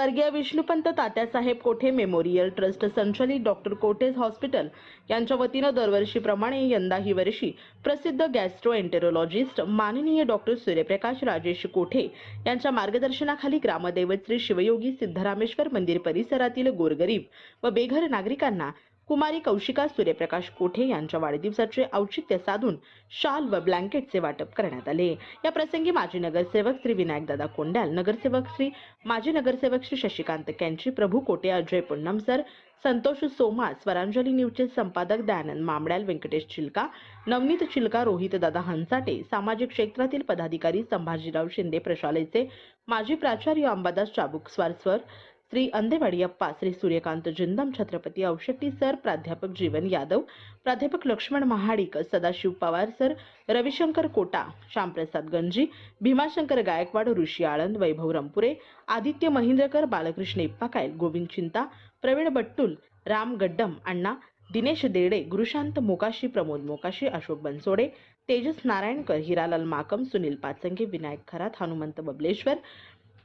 स्वर्गीय Vishnupant Tatyasaheb Kothe memorial trust संचलित doctor Kothe's hospital यांच्या वतीनं दरवर्षीप्रमाणे यंदाही वर्षी प्रसिद्ध गॅस्ट्रो एन्टेरोलॉजिस्ट माननीय डॉक्टर सूर्यप्रकाश राजेश कोठे यांच्या मार्गदर्शनाखाली ग्रामदैवत श्री शिवयोगी सिद्धरामेश्वर मंदिर परिसरातील गोरगरीब व बेघर नागरिकांना कुमारी कौशिका सूर्यप्रकाश कोठे यांच्या वाढदिवसाचे औचित्य साधून शाल व ब्लँकेटचे वाटप करण्यात आले. या प्रसंगी माजी नगरसेवक श्री विनायकदादा कोंड्याल नगरसेवक श्री माजी नगरसेवक श्री शशिकांत कॅंची प्रभू कोटे अजय पुन्नमसर संतोष सोमा स्वरांजली न्यूजचे संपादक दयानंद मामड्याल व्यंकटेश चिलका नवनीत चिलका रोहित दादा हंसाटे सामाजिक क्षेत्रातील पदाधिकारी संभाजीराव शिंदे प्रशालेचे माजी प्राचार्य अंबादास चाबुक स्वारस्वर श्री अंदेवाडी अप्पा श्री सूर्यकांत जिंदम छत्रपती अवशेट्टी सर प्राध्यापक जीवन यादव प्राध्यापक लक्ष्मण महाडिक सदाशिव पवार सर रविशंकर कोटा श्यामप्रसाद गंजी भीमाशंकर गायकवाड ऋषी आळंद वैभव रंपुरे आदित्य महिंद्रकर बालकृष्ण इप्पाकायल गोविंद चिंता प्रवीण बट्टुल राम गड्डम अण्णा दिनेश देडे गुरुशांत मोकाशी प्रमोद मोकाशी अशोक बनसोडे तेजस नारायणकर हिरालाल माकम सुनील पाचंगे विनायक खरात हनुमंत बबलेश्वर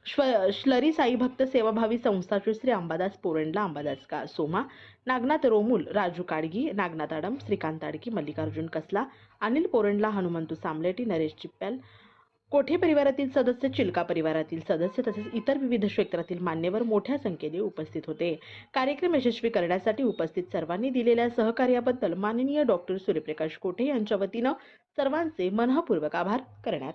श्लरी साई भक्त सेवाभावी संस्थाचे श्री अंबादास पोरेंडला अंबादास का सोमा नागनाथ रोमुल राजू काडगी नागनाथ आडम श्रीकांत आडकी मल्लिकार्जुन कसला अनिल पोरेंडला हनुमंतू सामलेटी नरेश चिप्प्याल कोठे परिवारातील सदस्य चिलका परिवारातील सदस्य तसेच इतर विविध क्षेत्रातील मान्यवर मोठ्या संख्येने उपस्थित होते. कार्यक्रम यशस्वी करण्यासाठी उपस्थित सर्वांनी दिलेल्या सहकार्याबद्दल माननीय डॉक्टर सूर्यप्रकाश कोठे यांच्या वतीनं सर्वांचे मनःपूर्वक आभार करण्यात